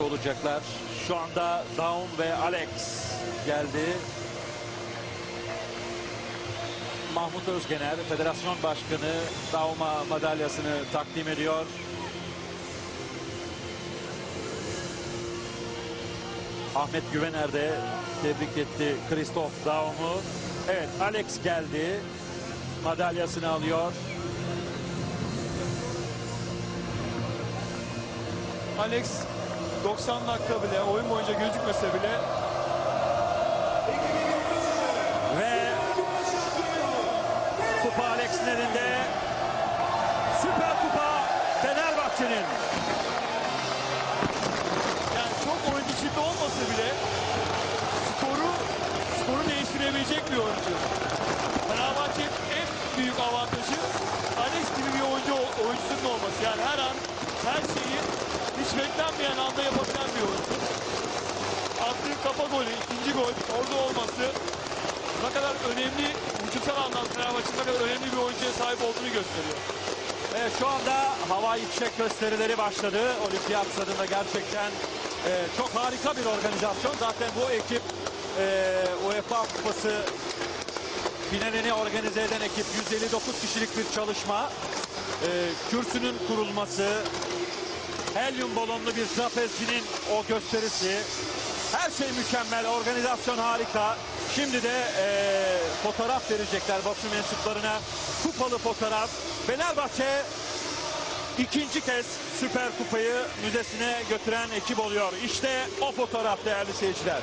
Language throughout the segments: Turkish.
olacaklar. Şu anda Daum ve Alex geldi. Mahmut Özgener, Federasyon Başkanı Daum'a madalyasını takdim ediyor. Ahmet Güvener de tebrik etti Christoph Daum'u. Evet Alex geldi. Madalyasını alıyor. Alex 90 dakika bile oyun boyunca gözükmese bile Ve kupa Alex'in elinde. Süper kupa Fenerbahçe'nin. yani çok oyun içinde olmasa bile skoru skoru değiştirebilecek bir oyuncu. Fenerbahçe'nin en büyük avantajı Alex gibi bir oyuncu oyuncusunun olması. Yani her an her şeyi beklenmeyen anda yapabilen bir oyuncu. Attığı kafa golü, ikinci gol orada olması ne kadar önemli, hücumsal anlamda Fenerbahçe'nin ne kadar önemli bir oyuncuya sahip olduğunu gösteriyor. Evet şu anda havai fişek gösterileri başladı. Olimpiyat stadında gerçekten e, çok harika bir organizasyon. Zaten bu ekip e, UEFA Kupası finalini organize eden ekip 159 kişilik bir çalışma. E, kürsünün kurulması, helyum balonlu bir trapezcinin o gösterisi. Her şey mükemmel, organizasyon harika. Şimdi de e, fotoğraf verecekler basın mensuplarına. Kupalı fotoğraf. Fenerbahçe ikinci kez Süper Kupayı müzesine götüren ekip oluyor. İşte o fotoğraf değerli seyirciler.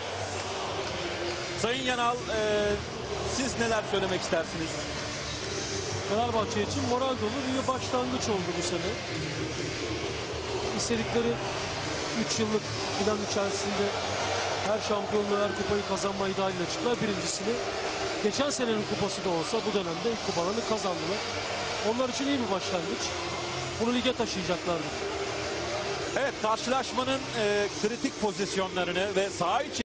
Sayın Yanal, e, siz neler söylemek istersiniz? Fenerbahçe için moral dolu bir başlangıç oldu bu sene. İstedikleri 3 yıllık plan içerisinde her şampiyonluğu, her kupayı kazanmayı dahil açıklar. Birincisini geçen senenin kupası da olsa bu dönemde ilk kupalarını kazandılar. Onlar için iyi bir başlangıç. Bunu lige taşıyacaklardır. Evet karşılaşmanın e, kritik pozisyonlarını ve saha içi